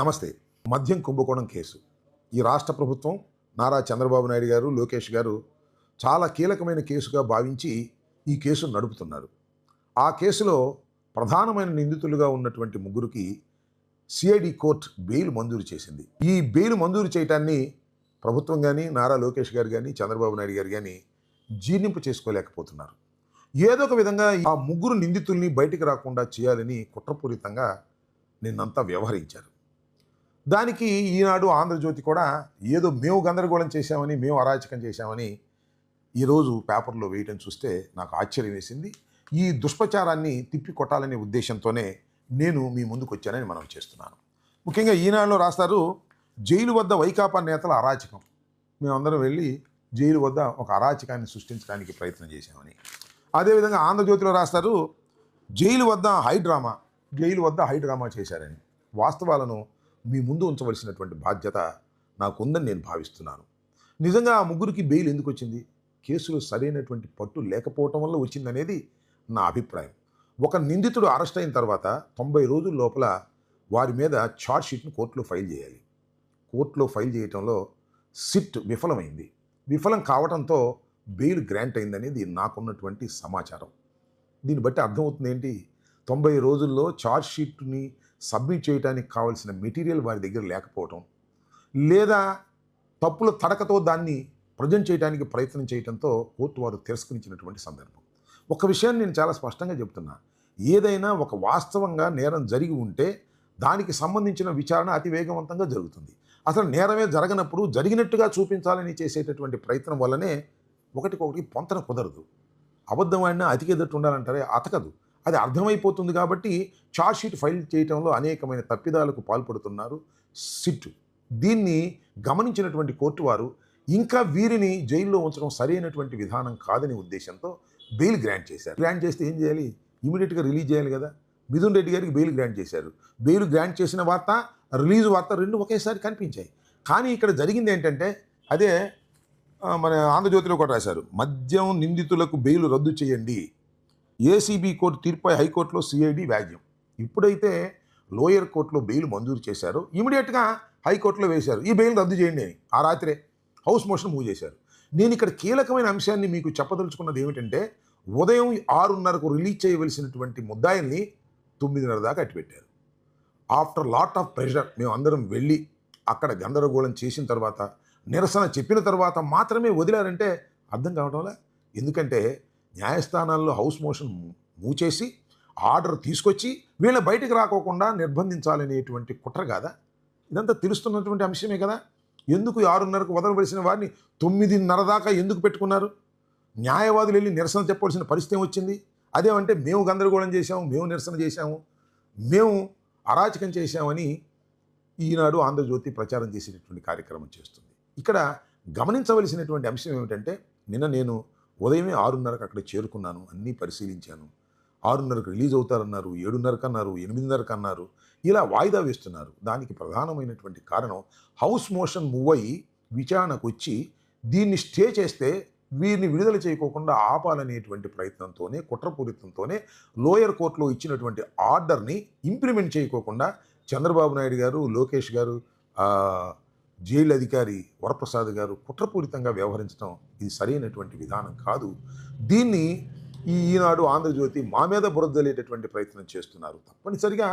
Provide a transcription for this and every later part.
నమస్తే. మద్యం కుంభకోణం కేసు. ఈ రాష్ట్ర ప్రభుత్వం నారా చంద్రబాబు నాయుడు గారు లోకేష్ గారు చాలా కీలకమైన కేసుగా భావించి ఈ కేసును నడుపుతున్నారు. ఆ కేసులో ప్రధానమైన నిందితులుగా ఉన్నటువంటి ముగ్గురికి సిఐడి కోర్టు బెయిల్ మంజూరు చేసింది. ఈ బెయిల్ మంజూరు చేయటాన్ని ప్రభుత్వం కానీ నారా లోకేష్ గారు కానీ చంద్రబాబు నాయుడు గారు కానీ జీర్ణింపు చేసుకోలేకపోతున్నారు. ఏదో ఒక విధంగా ఆ ముగ్గురు నిందితుల్ని బయటికి రాకుండా చేయాలని కుట్రపూరితంగా నిన్నంతా వ్యవహరించారు. దానికి ఈనాడు ఆంధ్రజ్యోతి కూడా ఏదో మేము గందరగోళం చేశామని మేము అరాచకం చేశామని ఈరోజు పేపర్లో వేయటం చూస్తే నాకు ఆశ్చర్యం వేసింది. ఈ దుష్ప్రచారాన్ని తిప్పి కొట్టాలనే ఉద్దేశంతోనే నేను మీ ముందుకు వచ్చానని మనం చేస్తున్నాను. ముఖ్యంగా ఈనాడులో రాస్తారు జైలు వద్ద వైకాపా నేతల అరాచకం. మేమందరం వెళ్ళి జైలు వద్ద ఒక అరాచకాన్ని సృష్టించడానికి ప్రయత్నం చేశామని. అదేవిధంగా ఆంధ్రజ్యోతిలో రాస్తారు జైలు వద్ద హై డ్రామా జైలు వద్ద హై డ్రామా చేశారని. వాస్తవాలను మీ ముందు ఉంచవలసినటువంటి బాధ్యత నాకుందని నేను భావిస్తున్నాను. నిజంగా ఆ ముగ్గురికి బెయిల్ ఎందుకు వచ్చింది? కేసులో సరైనటువంటి పట్టు లేకపోవటం వల్ల వచ్చిందనేది నా అభిప్రాయం. ఒక నిందితుడు అరెస్ట్ అయిన తర్వాత తొంభై రోజుల లోపల వారి మీద ఛార్జ్ షీట్ను కోర్టులో ఫైల్ చేయాలి. కోర్టులో ఫైల్ చేయటంలో సిట్ విఫలమైంది. విఫలం కావడంతో బెయిల్ గ్రాంట్ అయిందనేది నాకున్నటువంటి సమాచారం. దీన్ని బట్టి అర్థమవుతుంది ఏంటి తొంభై రోజుల్లో ఛార్జ్ షీట్ని సబ్మిట్ చేయడానికి కావాల్సిన మెటీరియల్ వారి దగ్గర లేకపోవటం లేదా తప్పుల తడకతో దాన్ని ప్రజెంట్ చేయడానికి ప్రయత్నం చేయడంతో కోర్టు వారు తిరస్కరించినటువంటి సందర్భం. ఒక విషయాన్ని నేను చాలా స్పష్టంగా చెప్తున్నా. ఏదైనా ఒక వాస్తవంగా నేరం జరిగి ఉంటే దానికి సంబంధించిన విచారణ అతి వేగవంతంగా జరుగుతుంది. అసలు నేరమే జరగనప్పుడు జరిగినట్టుగా చూపించాలని చేసేటటువంటి ప్రయత్నం వల్లనే ఒకటికొకటి పొంతన కుదరదు. అబద్ధం ఆడినా అతికెదట్టు ఉండాలంటారే అతకదు. అది అర్థమైపోతుంది కాబట్టి షీట్ ఫైల్ చేయడంలో అనేకమైన తప్పిదాలకు పాల్పడుతున్నారు సిట్ దీన్ని గమనించినటువంటి కోర్టు వారు ఇంకా వీరిని జైల్లో ఉంచడం సరైనటువంటి విధానం కాదని ఉద్దేశంతో బెయిల్ గ్రాంట్ చేశారు. గ్రాంట్ చేస్తే ఏం చేయాలి? ఇమీడియట్గా రిలీజ్ చేయాలి కదా. మిథున్ రెడ్డి గారికి బెయిల్ గ్రాంట్ చేశారు. బెయిల్ గ్రాంట్ చేసిన వార్త రిలీజ్ వార్త రెండు ఒకేసారి కనిపించాయి. కానీ ఇక్కడ జరిగింది ఏంటంటే అదే మన ఆంధ్రజ్యోతిలో కూడా రాశారు. మద్యం నిందితులకు బెయిల్ రద్దు చేయండి. ఏసీబీ కోర్టు తీర్పుపై హైకోర్టులో సిఐడి వ్యాజ్యం. ఇప్పుడైతే లోయర్ కోర్టులో బెయిల్ మంజూరు చేశారు. ఇమీడియట్గా హైకోర్టులో వేశారు. ఈ బెయిల్ రద్దు చేయండి అని. ఆ రాత్రే హౌస్ మోషన్ మూవ్ చేశారు. నేను ఇక్కడ కీలకమైన అంశాన్ని మీకు చెప్పదలుచుకున్నది ఏమిటంటే ఉదయం ఆరున్నరకు రిలీజ్ చేయవలసినటువంటి ముద్దాయిల్ని తొమ్మిదిన్నర దాకా అట్టిపెట్టారు. ఆఫ్టర్ లాట్ ఆఫ్ ప్రెషర్ మేము అందరం వెళ్ళి అక్కడ గందరగోళం చేసిన తర్వాత నిరసన చెప్పిన తర్వాత మాత్రమే వదిలారంటే అర్థం కావడంలే ఎందుకంటే న్యాయస్థానాల్లో హౌస్ మోషన్ మూచేసి ఆర్డర్ తీసుకొచ్చి వీళ్ళ బయటికి రాకోకుండా నిర్బంధించాలనేటువంటి కుట్ర కాదా? ఇదంతా తెలుస్తున్నటువంటి అంశమే కదా? ఎందుకు ఆరున్నరకు వదలవలసిన వారిని తొమ్మిదిన్నర దాకా ఎందుకు పెట్టుకున్నారు? న్యాయవాదులు వెళ్ళి నిరసన చెప్పవలసిన పరిస్థితి వచ్చింది? అదేమంటే మేము గందరగోళం చేశాము మేము నిరసన చేశాము మేము అరాచకం చేశామని ఈనాడు ఆంధ్రజ్యోతి ప్రచారం చేసేటటువంటి కార్యక్రమం చేస్తుంది. ఇక్కడ గమనించవలసినటువంటి అంశం ఏమిటంటే నిన్న నేను ఉదయమే ఆరున్నరకు అక్కడ చేరుకున్నాను అన్నీ పరిశీలించాను. ఆరున్నరకు రిలీజ్ అవుతారన్నారు ఏడున్నరకు అన్నారు ఎనిమిదిన్నరకు అన్నారు ఇలా వాయిదా వేస్తున్నారు. దానికి ప్రధానమైనటువంటి కారణం హౌస్ మోషన్ మూవ్ అయ్యి విచారణకు వచ్చి దీన్ని స్టే చేస్తే వీరిని విడుదల చేయకోకుండా ఆపాలనేటువంటి ప్రయత్నంతోనే కుట్రపూరితంతోనే లోయర్ కోర్టులో ఇచ్చినటువంటి ఆర్డర్ని ఇంప్లిమెంట్ చేయకోకుండా చంద్రబాబు నాయుడు గారు లోకేష్ గారు జైలు అధికారి వరప్రసాద్ గారు కుట్రపూరితంగా వ్యవహరించడం ఇది సరైనటువంటి విధానం కాదు. దీన్ని ఈ ఈనాడు ఆంధ్రజ్యోతి మా మీద బురదలేటటువంటి ప్రయత్నం చేస్తున్నారు. తప్పనిసరిగా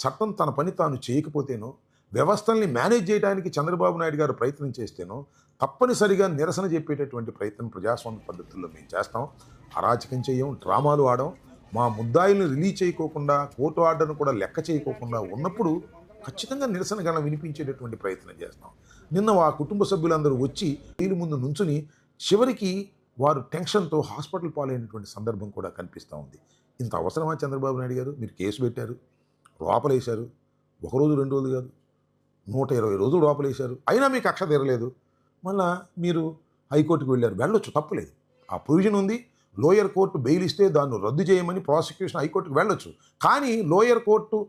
చట్టం తన పని తాను చేయకపోతేనో వ్యవస్థల్ని మేనేజ్ చేయడానికి చంద్రబాబు నాయుడు గారు ప్రయత్నం చేస్తేనో తప్పనిసరిగా నిరసన చెప్పేటటువంటి ప్రయత్నం ప్రజాస్వామ్య పద్ధతుల్లో మేము చేస్తాం. అరాచకం చేయం డ్రామాలు ఆడడం మా ముద్దాయిల్ని రిలీజ్ చేయకోకుండా కోర్టు ఆర్డర్ను కూడా లెక్క చేయకోకుండా ఉన్నప్పుడు ఖచ్చితంగా నిరసన గణ వినిపించేటటువంటి ప్రయత్నం చేస్తాం నిన్న ఆ కుటుంబ సభ్యులందరూ వచ్చి వీళ్ళ ముందు నుంచుని చివరికి వారు టెన్షన్తో హాస్పిటల్ పాలైనటువంటి సందర్భం కూడా కనిపిస్తూ ఉంది. ఇంత అవసరమా చంద్రబాబు నాయుడు గారు? మీరు కేసు పెట్టారు లోపలేశారు ఒక రోజు రెండు రోజులు కాదు నూట ఇరవై రోజులు లోపలేశారు అయినా మీకు కక్ష తీరలేదు. మళ్ళా మీరు హైకోర్టుకు వెళ్ళారు వెళ్ళొచ్చు తప్పులేదు. ఆ ప్రొవిజన్ ఉంది లోయర్ కోర్టు బెయిల్ ఇస్తే దాన్ని రద్దు చేయమని ప్రాసిక్యూషన్ హైకోర్టుకు వెళ్ళొచ్చు. కానీ లోయర్ కోర్టు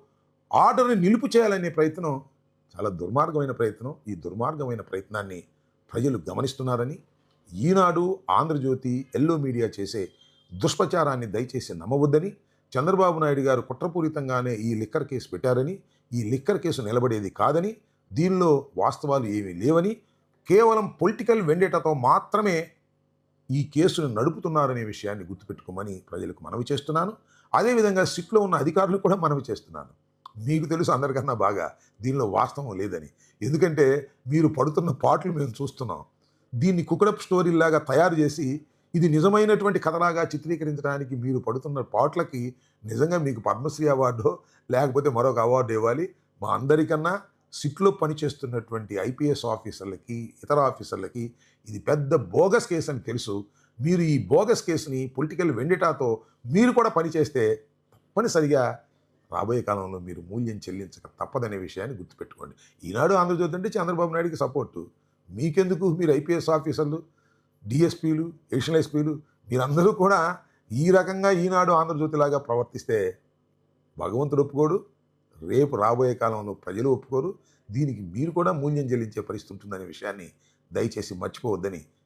ఆర్డర్ని నిలుపు చేయాలనే ప్రయత్నం చాలా దుర్మార్గమైన ప్రయత్నం. ఈ దుర్మార్గమైన ప్రయత్నాన్ని ప్రజలు గమనిస్తున్నారని ఈనాడు ఆంధ్రజ్యోతి ఎల్లో మీడియా చేసే దుష్ప్రచారాన్ని దయచేసి నమ్మవద్దని చంద్రబాబు నాయుడు గారు కుట్రపూరితంగానే ఈ లిక్కర్ కేసు పెట్టారని ఈ లిక్కర్ కేసు నిలబడేది కాదని దీనిలో వాస్తవాలు ఏమీ లేవని కేవలం పొలిటికల్ వెండేటతో మాత్రమే ఈ కేసును నడుపుతున్నారనే విషయాన్ని గుర్తుపెట్టుకోమని ప్రజలకు మనవి చేస్తున్నాను. అదేవిధంగా సిట్లో ఉన్న అధికారులకు కూడా మనవి చేస్తున్నాను. మీకు తెలుసు అందరికన్నా బాగా. దీనిలో వాస్తవం లేదని. ఎందుకంటే మీరు పడుతున్న పాటలు మేము చూస్తున్నాం. దీన్ని కుకడప్ స్టోరీలాగా తయారు చేసి ఇది నిజమైనటువంటి కథలాగా చిత్రీకరించడానికి మీరు పడుతున్న పాటలకి నిజంగా మీకు పద్మశ్రీ అవార్డు లేకపోతే మరొక అవార్డు ఇవ్వాలి. మా అందరికన్నా సిట్లో పనిచేస్తున్నటువంటి ఐపీఎస్ ఆఫీసర్లకి ఇతర ఆఫీసర్లకి ఇది పెద్ద బోగస్ కేసు అని తెలుసు. మీరు ఈ బోగస్ కేసుని పొలిటికల్ వెండిటాతో మీరు కూడా పనిచేస్తే తప్పనిసరిగా రాబోయే కాలంలో మీరు మూల్యం చెల్లించక తప్పదనే విషయాన్ని గుర్తుపెట్టుకోండి. ఈనాడు ఆంధ్రజ్యోతి అంటే చంద్రబాబు నాయుడికి సపోర్టు. మీకెందుకు మీరు ఐపీఎస్ ఆఫీసర్లు డిఎస్పీలు ఎడిషనల్ ఎస్పీలు మీరందరూ కూడా ఈ రకంగా ఈనాడు ఆంధ్రజ్యోతిలాగా ప్రవర్తిస్తే భగవంతుడు ఒప్పుకోడు రేపు రాబోయే కాలంలో ప్రజలు ఒప్పుకోరు. దీనికి మీరు కూడా మూల్యం చెల్లించే పరిస్థితి ఉంటుందనే విషయాన్ని దయచేసి మర్చిపోవద్దని